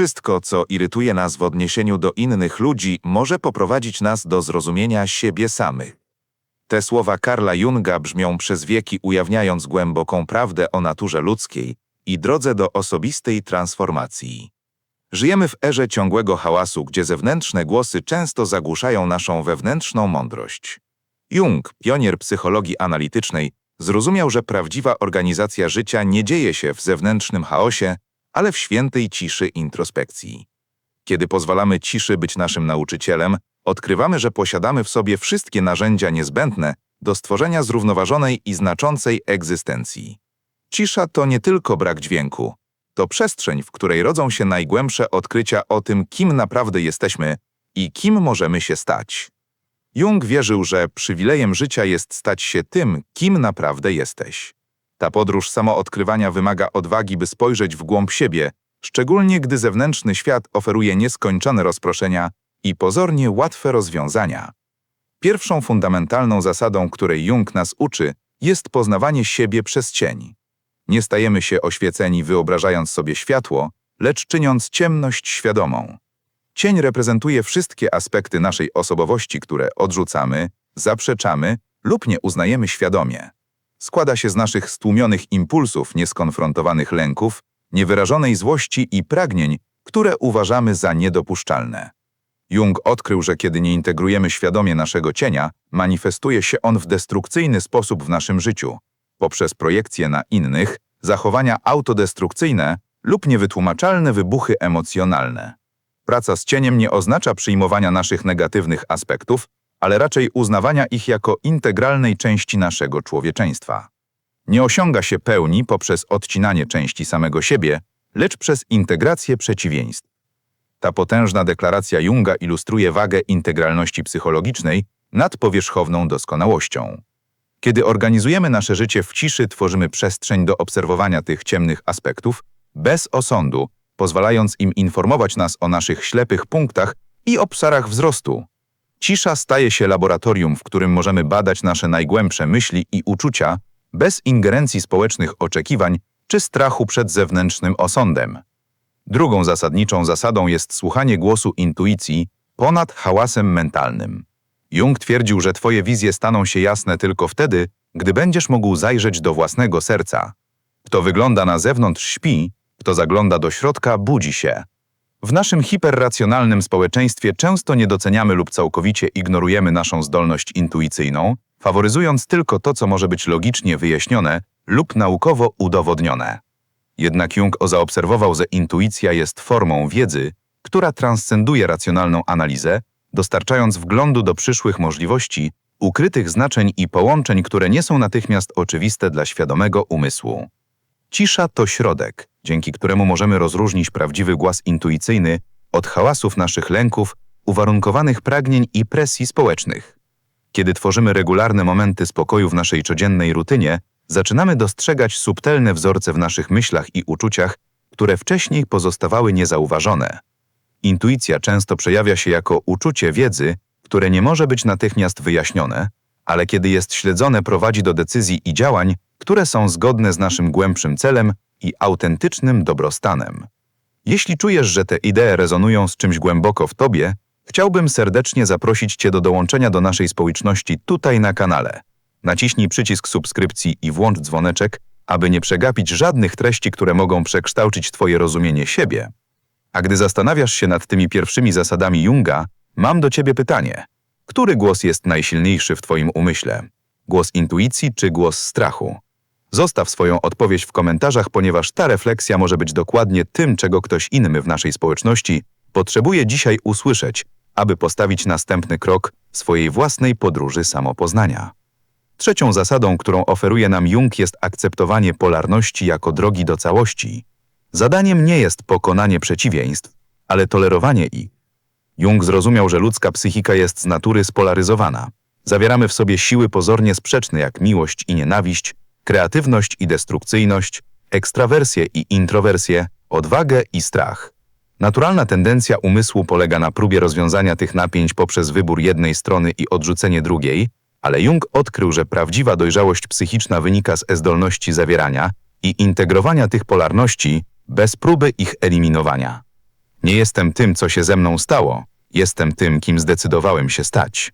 Wszystko, co irytuje nas w odniesieniu do innych ludzi, może poprowadzić nas do zrozumienia siebie samych. Te słowa Karla Junga brzmią przez wieki, ujawniając głęboką prawdę o naturze ludzkiej i drodze do osobistej transformacji. Żyjemy w erze ciągłego hałasu, gdzie zewnętrzne głosy często zagłuszają naszą wewnętrzną mądrość. Jung, pionier psychologii analitycznej, zrozumiał, że prawdziwa organizacja życia nie dzieje się w zewnętrznym chaosie, ale w świętej ciszy introspekcji. Kiedy pozwalamy ciszy być naszym nauczycielem, odkrywamy, że posiadamy w sobie wszystkie narzędzia niezbędne do stworzenia zrównoważonej i znaczącej egzystencji. Cisza to nie tylko brak dźwięku, to przestrzeń, w której rodzą się najgłębsze odkrycia o tym, kim naprawdę jesteśmy i kim możemy się stać. Jung wierzył, że przywilejem życia jest stać się tym, kim naprawdę jesteś. Ta podróż samoodkrywania wymaga odwagi, by spojrzeć w głąb siebie, szczególnie gdy zewnętrzny świat oferuje nieskończone rozproszenia i pozornie łatwe rozwiązania. Pierwszą fundamentalną zasadą, której Jung nas uczy, jest poznawanie siebie przez cień. Nie stajemy się oświeceni wyobrażając sobie światło, lecz czyniąc ciemność świadomą. Cień reprezentuje wszystkie aspekty naszej osobowości, które odrzucamy, zaprzeczamy lub nie uznajemy świadomie. Składa się z naszych stłumionych impulsów, nieskonfrontowanych lęków, niewyrażonej złości i pragnień, które uważamy za niedopuszczalne. Jung odkrył, że kiedy nie integrujemy świadomie naszego cienia, manifestuje się on w destrukcyjny sposób w naszym życiu, poprzez projekcje na innych, zachowania autodestrukcyjne lub niewytłumaczalne wybuchy emocjonalne. Praca z cieniem nie oznacza przyjmowania naszych negatywnych aspektów, ale raczej uznawania ich jako integralnej części naszego człowieczeństwa. Nie osiąga się pełni poprzez odcinanie części samego siebie, lecz przez integrację przeciwieństw. Ta potężna deklaracja Junga ilustruje wagę integralności psychologicznej nad powierzchowną doskonałością. Kiedy organizujemy nasze życie w ciszy, tworzymy przestrzeń do obserwowania tych ciemnych aspektów bez osądu, pozwalając im informować nas o naszych ślepych punktach i obszarach wzrostu. Cisza staje się laboratorium, w którym możemy badać nasze najgłębsze myśli i uczucia bez ingerencji społecznych oczekiwań czy strachu przed zewnętrznym osądem. Drugą zasadniczą zasadą jest słuchanie głosu intuicji ponad hałasem mentalnym. Jung twierdził, że twoje wizje staną się jasne tylko wtedy, gdy będziesz mógł zajrzeć do własnego serca. Kto wygląda na zewnątrz śpi, kto zagląda do środka budzi się. W naszym hiperracjonalnym społeczeństwie często nie doceniamy lub całkowicie ignorujemy naszą zdolność intuicyjną, faworyzując tylko to, co może być logicznie wyjaśnione lub naukowo udowodnione. Jednak Jung zaobserwował, że intuicja jest formą wiedzy, która transcenduje racjonalną analizę, dostarczając wglądu do przyszłych możliwości, ukrytych znaczeń i połączeń, które nie są natychmiast oczywiste dla świadomego umysłu. Cisza to środek, dzięki któremu możemy rozróżnić prawdziwy głos intuicyjny od hałasów naszych lęków, uwarunkowanych pragnień i presji społecznych. Kiedy tworzymy regularne momenty spokoju w naszej codziennej rutynie, zaczynamy dostrzegać subtelne wzorce w naszych myślach i uczuciach, które wcześniej pozostawały niezauważone. Intuicja często przejawia się jako uczucie wiedzy, które nie może być natychmiast wyjaśnione, ale kiedy jest śledzone, prowadzi do decyzji i działań, które są zgodne z naszym głębszym celem i autentycznym dobrostanem. Jeśli czujesz, że te idee rezonują z czymś głęboko w tobie, chciałbym serdecznie zaprosić Cię do dołączenia do naszej społeczności tutaj na kanale. Naciśnij przycisk subskrypcji i włącz dzwoneczek, aby nie przegapić żadnych treści, które mogą przekształcić Twoje rozumienie siebie. A gdy zastanawiasz się nad tymi pierwszymi zasadami Junga, mam do Ciebie pytanie. Który głos jest najsilniejszy w Twoim umyśle? Głos intuicji czy głos strachu? Zostaw swoją odpowiedź w komentarzach, ponieważ ta refleksja może być dokładnie tym, czego ktoś inny w naszej społeczności potrzebuje dzisiaj usłyszeć, aby postawić następny krok swojej własnej podróży samopoznania. Trzecią zasadą, którą oferuje nam Jung, jest akceptowanie polarności jako drogi do całości. Zadaniem nie jest pokonanie przeciwieństw, ale tolerowanie ich. Jung zrozumiał, że ludzka psychika jest z natury spolaryzowana. Zawieramy w sobie siły pozornie sprzeczne jak miłość i nienawiść, kreatywność i destrukcyjność, ekstrawersję i introwersję, odwagę i strach. Naturalna tendencja umysłu polega na próbie rozwiązania tych napięć poprzez wybór jednej strony i odrzucenie drugiej, ale Jung odkrył, że prawdziwa dojrzałość psychiczna wynika z zdolności zawierania i integrowania tych polarności bez próby ich eliminowania. Nie jestem tym, co się ze mną stało, jestem tym, kim zdecydowałem się stać.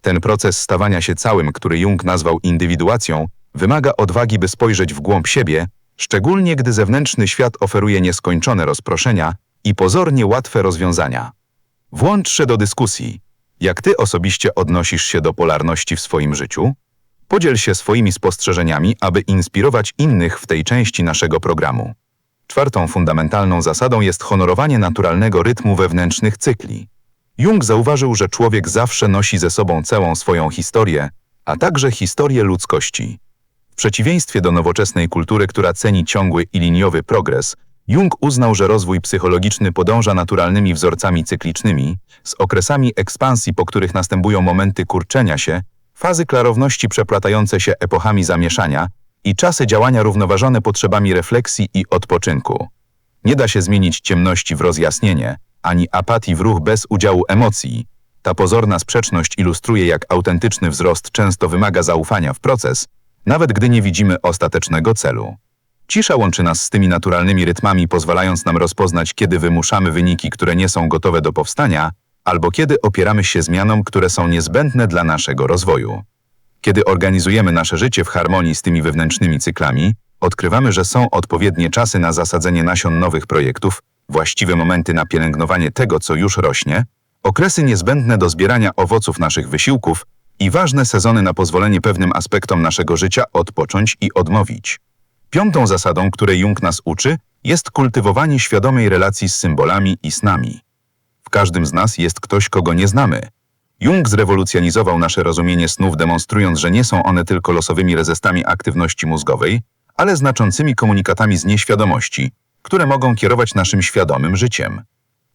Ten proces stawania się całym, który Jung nazwał indywiduacją, wymaga odwagi, by spojrzeć w głąb siebie, szczególnie gdy zewnętrzny świat oferuje nieskończone rozproszenia i pozornie łatwe rozwiązania. Włącz się do dyskusji. Jak ty osobiście odnosisz się do polarności w swoim życiu? Podziel się swoimi spostrzeżeniami, aby inspirować innych w tej części naszego programu. Czwartą fundamentalną zasadą jest honorowanie naturalnego rytmu wewnętrznych cykli. Jung zauważył, że człowiek zawsze nosi ze sobą całą swoją historię, a także historię ludzkości. Przeciwieństwie do nowoczesnej kultury, która ceni ciągły i liniowy progres, Jung uznał, że rozwój psychologiczny podąża naturalnymi wzorcami cyklicznymi, z okresami ekspansji, po których następują momenty kurczenia się, fazy klarowności przeplatające się epochami zamieszania i czasy działania równoważone potrzebami refleksji i odpoczynku. Nie da się zmienić ciemności w rozjasnienie, ani apatii w ruch bez udziału emocji. Ta pozorna sprzeczność ilustruje, jak autentyczny wzrost często wymaga zaufania w proces, nawet gdy nie widzimy ostatecznego celu. Cisza łączy nas z tymi naturalnymi rytmami, pozwalając nam rozpoznać, kiedy wymuszamy wyniki, które nie są gotowe do powstania, albo kiedy opieramy się zmianom, które są niezbędne dla naszego rozwoju. Kiedy organizujemy nasze życie w harmonii z tymi wewnętrznymi cyklami, odkrywamy, że są odpowiednie czasy na zasadzenie nasion nowych projektów, właściwe momenty na pielęgnowanie tego, co już rośnie, okresy niezbędne do zbierania owoców naszych wysiłków i ważne sezony na pozwolenie pewnym aspektom naszego życia odpocząć i odmówić. Piątą zasadą, której Jung nas uczy, jest kultywowanie świadomej relacji z symbolami i snami. W każdym z nas jest ktoś, kogo nie znamy. Jung zrewolucjonizował nasze rozumienie snów, demonstrując, że nie są one tylko losowymi rezestami aktywności mózgowej, ale znaczącymi komunikatami z nieświadomości, które mogą kierować naszym świadomym życiem.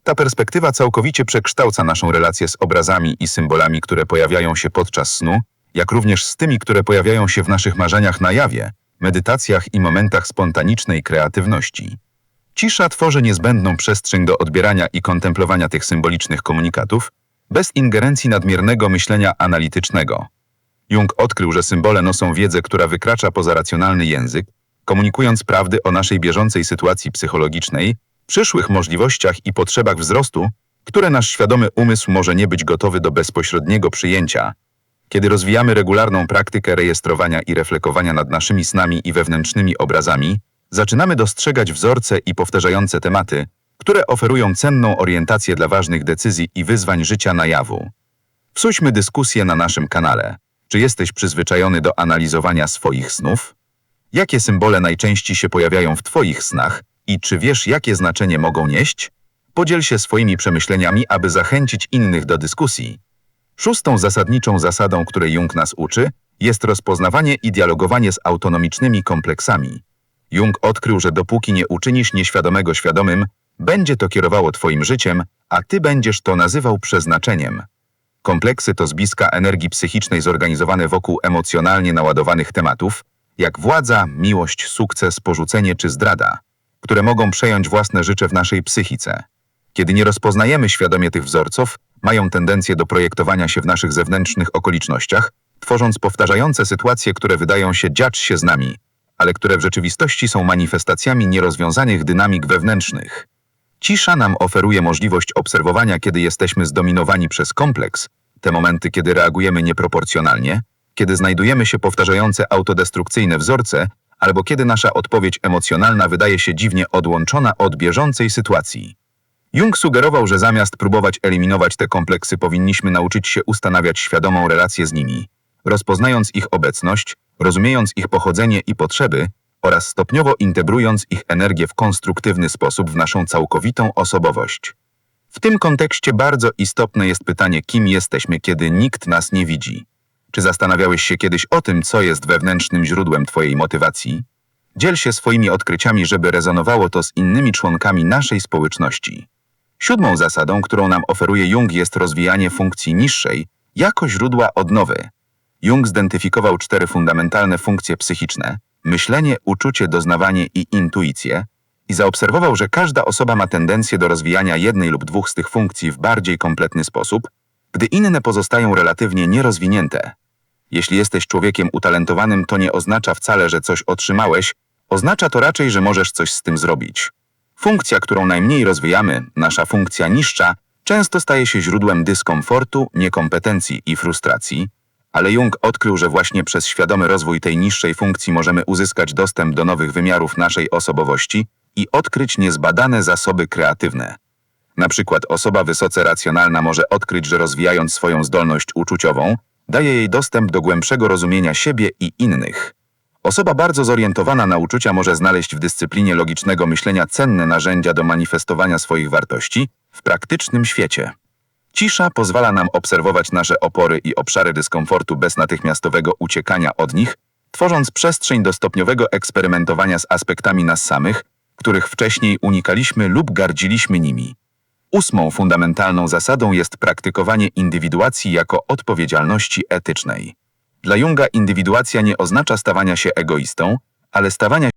Ta perspektywa całkowicie przekształca naszą relację z obrazami i symbolami, które pojawiają się podczas snu, jak również z tymi, które pojawiają się w naszych marzeniach na jawie, medytacjach i momentach spontanicznej kreatywności. Cisza tworzy niezbędną przestrzeń do odbierania i kontemplowania tych symbolicznych komunikatów, bez ingerencji nadmiernego myślenia analitycznego. Jung odkrył, że symbole noszą wiedzę, która wykracza poza racjonalny język, komunikując prawdy o naszej bieżącej sytuacji psychologicznej, przyszłych możliwościach i potrzebach wzrostu, które nasz świadomy umysł może nie być gotowy do bezpośredniego przyjęcia. Kiedy rozwijamy regularną praktykę rejestrowania i reflekowania nad naszymi snami i wewnętrznymi obrazami, zaczynamy dostrzegać wzorce i powtarzające tematy, które oferują cenną orientację dla ważnych decyzji i wyzwań życia na jawu. Wsuśmy dyskusję na naszym kanale. Czy jesteś przyzwyczajony do analizowania swoich snów? Jakie symbole najczęściej się pojawiają w Twoich snach i czy wiesz, jakie znaczenie mogą nieść? Podziel się swoimi przemyśleniami, aby zachęcić innych do dyskusji. Szóstą zasadniczą zasadą, której Jung nas uczy, jest rozpoznawanie i dialogowanie z autonomicznymi kompleksami. Jung odkrył, że dopóki nie uczynisz nieświadomego świadomym, będzie to kierowało Twoim życiem, a Ty będziesz to nazywał przeznaczeniem. Kompleksy to zbiska energii psychicznej zorganizowane wokół emocjonalnie naładowanych tematów, jak władza, miłość, sukces, porzucenie czy zdrada, które mogą przejąć własne życie w naszej psychice. Kiedy nie rozpoznajemy świadomie tych wzorców, mają tendencję do projektowania się w naszych zewnętrznych okolicznościach, tworząc powtarzające sytuacje, które wydają się dziać się z nami, ale które w rzeczywistości są manifestacjami nierozwiązanych dynamik wewnętrznych. Cisza nam oferuje możliwość obserwowania, kiedy jesteśmy zdominowani przez kompleks, te momenty, kiedy reagujemy nieproporcjonalnie, kiedy znajdujemy się powtarzające autodestrukcyjne wzorce, albo kiedy nasza odpowiedź emocjonalna wydaje się dziwnie odłączona od bieżącej sytuacji. Jung sugerował, że zamiast próbować eliminować te kompleksy, powinniśmy nauczyć się ustanawiać świadomą relację z nimi, rozpoznając ich obecność, rozumiejąc ich pochodzenie i potrzeby oraz stopniowo integrując ich energię w konstruktywny sposób w naszą całkowitą osobowość. W tym kontekście bardzo istotne jest pytanie, kim jesteśmy, kiedy nikt nas nie widzi. Czy zastanawiałeś się kiedyś o tym, co jest wewnętrznym źródłem Twojej motywacji? Dziel się swoimi odkryciami, żeby rezonowało to z innymi członkami naszej społeczności. Siódmą zasadą, którą nam oferuje Jung, jest rozwijanie funkcji niższej jako źródła odnowy. Jung zidentyfikował cztery fundamentalne funkcje psychiczne myślenie, uczucie, doznawanie i intuicję i zaobserwował, że każda osoba ma tendencję do rozwijania jednej lub dwóch z tych funkcji w bardziej kompletny sposób, gdy inne pozostają relatywnie nierozwinięte. Jeśli jesteś człowiekiem utalentowanym, to nie oznacza wcale, że coś otrzymałeś, oznacza to raczej, że możesz coś z tym zrobić. Funkcja, którą najmniej rozwijamy, nasza funkcja niższa, często staje się źródłem dyskomfortu, niekompetencji i frustracji, ale Jung odkrył, że właśnie przez świadomy rozwój tej niższej funkcji możemy uzyskać dostęp do nowych wymiarów naszej osobowości i odkryć niezbadane zasoby kreatywne. Na przykład osoba wysoce racjonalna może odkryć, że rozwijając swoją zdolność uczuciową, daje jej dostęp do głębszego rozumienia siebie i innych. Osoba bardzo zorientowana na uczucia może znaleźć w dyscyplinie logicznego myślenia cenne narzędzia do manifestowania swoich wartości w praktycznym świecie. Cisza pozwala nam obserwować nasze opory i obszary dyskomfortu bez natychmiastowego uciekania od nich, tworząc przestrzeń do stopniowego eksperymentowania z aspektami nas samych, których wcześniej unikaliśmy lub gardziliśmy nimi. Ósmą fundamentalną zasadą jest praktykowanie indywiduacji jako odpowiedzialności etycznej. Dla Junga indywiduacja nie oznacza stawania się egoistą, ale stawania